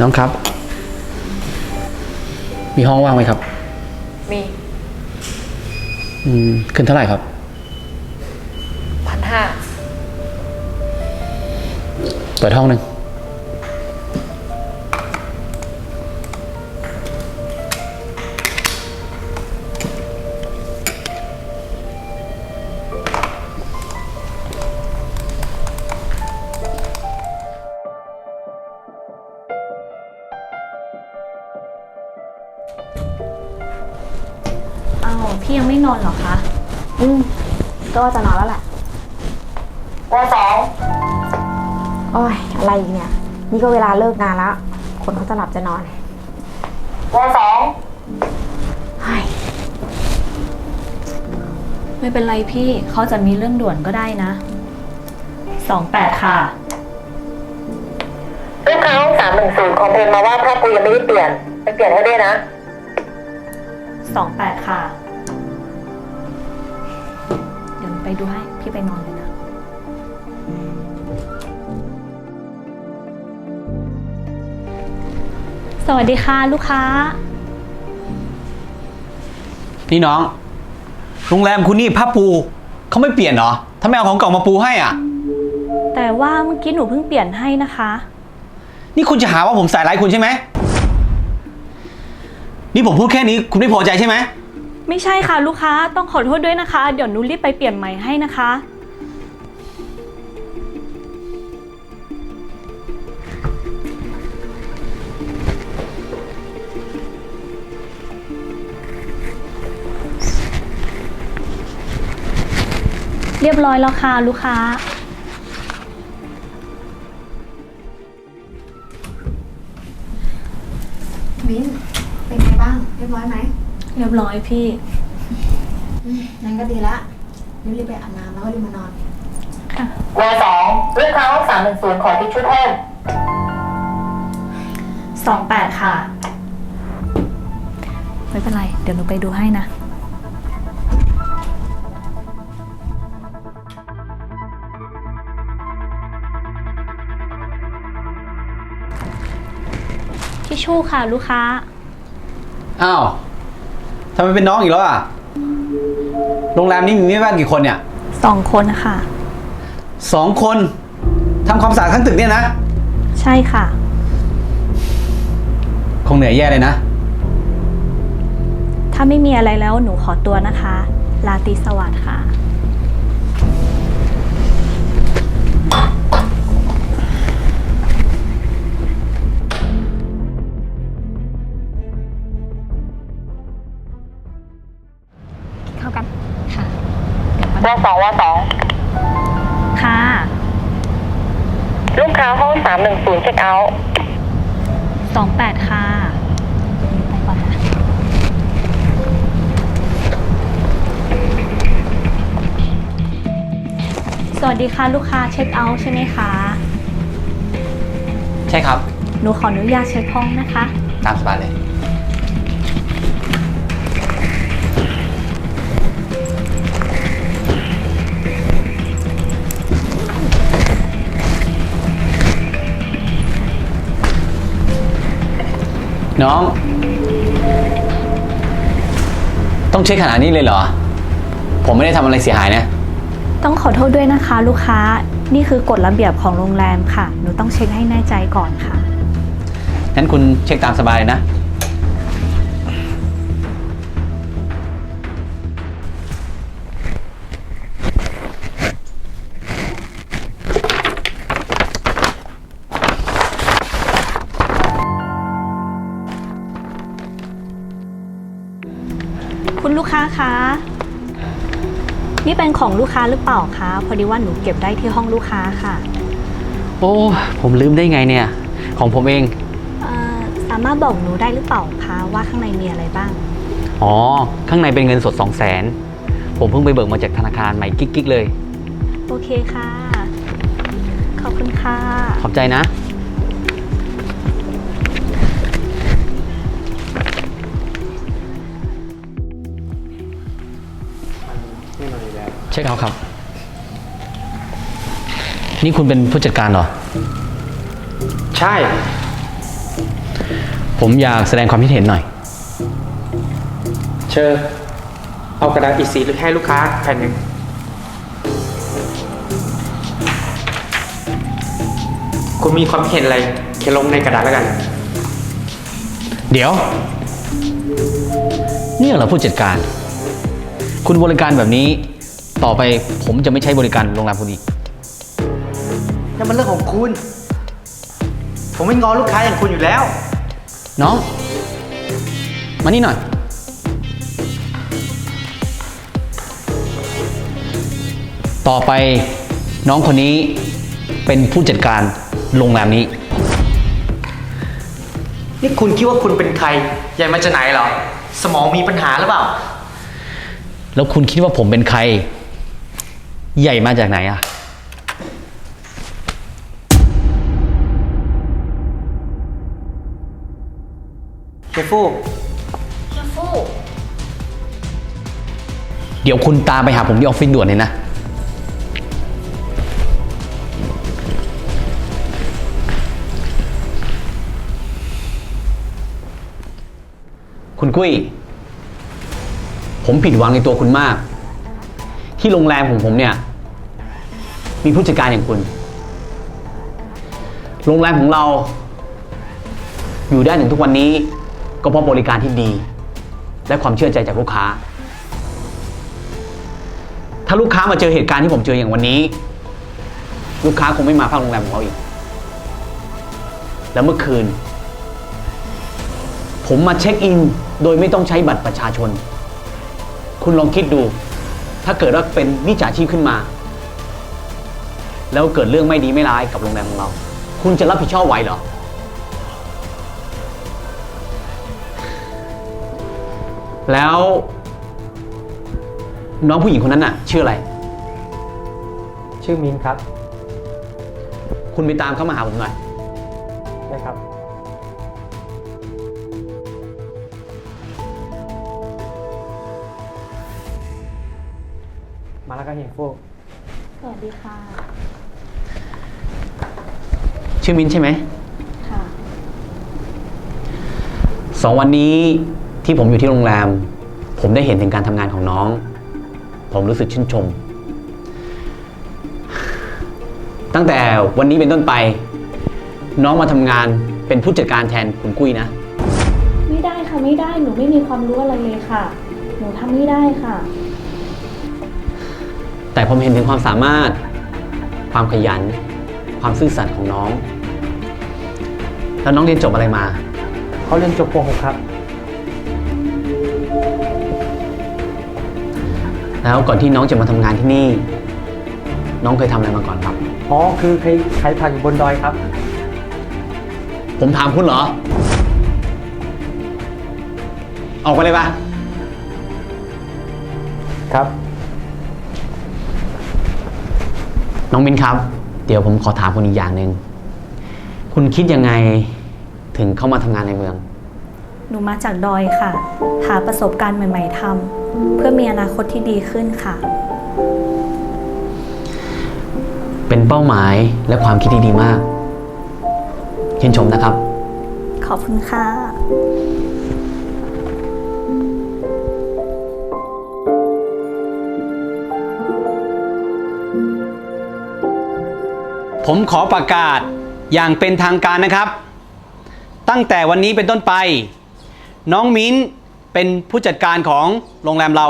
น้องครับ มีห้องว่างไหมครับ มีอืมขึ้นเท่าไหร่ครับ พันห้า เปิดห้องหนึ่ง นอนเหรอคะ อืม ก็ว่าจะนอนแล้วแหละวสองโอ้ย อะไรอีกเนี่ย นี่ก็เวลาเลิกงานแล้ว คนเขาจะหลับจะนอนวสองเฮ้ยไม่เป็นไรพี่เขาจะมีเรื่องด่วนก็ได้นะสองแปดค่ะ ลูกค้าห้องสามหนึ่งศูนย์คอมเพลนมาว่าผ้าปูยังไม่ได้เปลี่ยนไปเปลี่ยนให้ด้วยนะ สองแปดค่ะ ไปดูให้ พี่ไปนอนเลยนะ สวัสดีค่ะลูกค้า นี่น้อง โรงแรมคุณนี่ผ้าปูเขาไม่เปลี่ยนเหรอถ้าไม่เอาของเก่ามาปูให้อะ แต่ว่าเมื่อกี้หนูเพิ่งเปลี่ยนให้นะคะ นี่คุณจะหาว่าผมใส่ร้ายคุณใช่ไหม นี่ผมพูดแค่นี้คุณไม่พอใจใช่ไหม ไม่ใช่ค่ะลูกค้าต้องขอโทษด้วยนะคะ เดี๋ยวหนูรีบไปเปลี่ยนใหม่ให้นะคะ เรียบร้อยแล้วค่ะลูกค้า มิ้นเป็นไงบ้าง เรียบร้อยไหม เรียบร้อยพี่งั้นก็ดีละรีบไปอาบน้ำแล้วก็รีบมานอนค่ะวสองลูกค้าห้องสามหนึ่งศูนย์ขอทิชชู่เพิ่มสองแปดค่ะ ไม่เป็นไร เดี๋ยวหนูไปดูให้นะ ทิชชู่ค่ะลูกค้า อ้าวทำไมเป็นน้องอีกแล้วอะ โรงแรมนี้มีแม่บ้านกี่คนเนี่ยสองคนค่ะ สองคนทำความสะอาดทั้งตึกเนี่ยนะ ใช่ค่ะ คงเหนื่อยแย่เลยนะ ถ้าไม่มีอะไรแล้วหนูขอตัวนะคะ ลาตรีสวัสดิ์ค่ะ ศูนย์เช็คเอาท์สองแปดค่ะไปก่อนนะสวัสดีค่ะลูกค้าเช็คเอาท์ใช่ไหมคะ ใช่ครับ หนูขออนุญาตเช็คห้องนะคะ ตามสบายเลย น้อง ต้องเช็คขนาดนี้เลยเหรอ ผมไม่ได้ทำอะไรเสียหายนะ ต้องขอโทษด้วยนะคะ ลูกค้า นี่คือกฎระเบียบของโรงแรมค่ะ หนูต้องเช็คให้แน่ใจก่อนค่ะ งั้นคุณเช็คตามสบายเลยนะ คุณลูกค้าคะ นี่เป็นของลูกค้าหรือเปล่าคะ พอดีว่าหนูเก็บได้ที่ห้องลูกค้าค่ะโอ้ ผมลืมได้ไงเนี่ย ของผมเอง เอ่อสามารถบอกหนูได้หรือเปล่าคะว่าข้างในมีอะไรบ้าง อ๋อ ข้างในเป็นเงินสด 2 0 0แสนผมเพิ่งไปเบิกมาจากธนาคารใหม่กิ๊กๆเลย โอเคค่ะ ขอบคุณค่ะ ขอบใจนะ เช็คเอาท์ครับ นี่คุณเป็นผู้จัดการเหรอ ใช่ ผมอยากแสดงความคิดเห็นหน่อย เชิญเอากระดาษอีสีให้ลูกค้าแผ่นหนึ่งคุณมีความคิดเห็นอะไรเขียนลงในกระดาษแล้วกัน เดี๋ยว เนี่ยเหรอผู้จัดการ คุณบริการแบบนี้ ต่อไปผมจะไม่ใช้บริการโรงแรมคุณอีก นั่นมันเรื่องของคุณ ผมไม่งอลูกค้าอย่างคุณอยู่แล้ว น้อง มานี่หน่อย ต่อไปน้องคนนี้เป็นผู้จัดการโรงแรมนี้ นี่คุณคิดว่าคุณเป็นใครใหญ่มาจากไหนเหรอ สมองมีปัญหาหรือเปล่า แล้วคุณคิดว่าผมเป็นใคร ใหญ่มาจากไหนอะเชฟฟูเดี๋ยวคุณตามไปหาผมที่ออฟฟิศด่วนเลยนะ คุณกุ้ย ผมผิดหวังในตัวคุณมาก ที่โรงแรมของผมเนี่ย มีผู้จัดการอย่างคุณ โรงแรมของเรา อยู่ได้ถึงทุกวันนี้ ก็เพราะบริการที่ดี และความเชื่อใจจากลูกค้า ถ้าลูกค้ามาเจอเหตุการณ์ที่ผมเจออย่างวันนี้ ลูกค้าคงไม่มาพักโรงแรมของเราอีก แล้วเมื่อคืน ผมมาเช็คอิน โดยไม่ต้องใช้บัตรประชาชน คุณลองคิดดู ถ้าเกิดว่าเป็นมิจฉาชีพขึ้นมา แล้วเกิดเรื่องไม่ดีไม่ร้ายกับโรงแรมของเรา คุณจะรับผิดชอบไหวเหรอ แล้ว น้องผู้หญิงคนนั้นน่ะ ชื่ออะไร ชื่อมินครับ คุณไปตามเขามาหาผมหน่อยได้ครับ มาแล้วก็เห็นฟูสวัสดีค่ะ ชื่อมิ้นใช่ไหมค่ะ สองวันนี้ที่ผมอยู่ที่โรงแรม ผมได้เห็นถึงการทำงานของน้อง ผมรู้สึกชื่นชม ตั้งแต่วันนี้เป็นต้นไป น้องมาทำงานเป็นผู้จัดการแทนคุณกุ้ยนะ ไม่ได้ค่ะไม่ได้ หนูไม่มีความรู้อะไรเลยค่ะ หนูทำไม่ได้ค่ะ แต่ผมเห็นถึงความสามารถ ความขยัน ความซื่อสัตย์ของน้อง แล้วน้องเรียนจบอะไรมา เขาเรียนจบป .6 ครับ แล้วก่อนที่น้องจะมาทำงานที่นี่ น้องเคยทำอะไรมาก่อนครับ อ๋อ คือเคยขายผักอยู่บนดอยครับ ผมถามคุณเหรอ ออกไปเลยปะครับ น้องมินครับ เดี๋ยวผมขอถามคุณอีกอย่างหนึ่งคุณคิดยังไงถึงเข้ามาทำงานในเมือง หนูมาจากดอยค่ะ หาประสบการณ์ใหม่ ๆทำเพื่อมีอนาคตที่ดีขึ้นค่ะ เป็นเป้าหมายและความคิดที่ดีมากชื่นชมนะครับ ขอบคุณค่ะ ผมขอประกาศอย่างเป็นทางการนะครับ ตั้งแต่วันนี้เป็นต้นไป น้องมิ้นเป็นผู้จัดการของโรงแรมเรา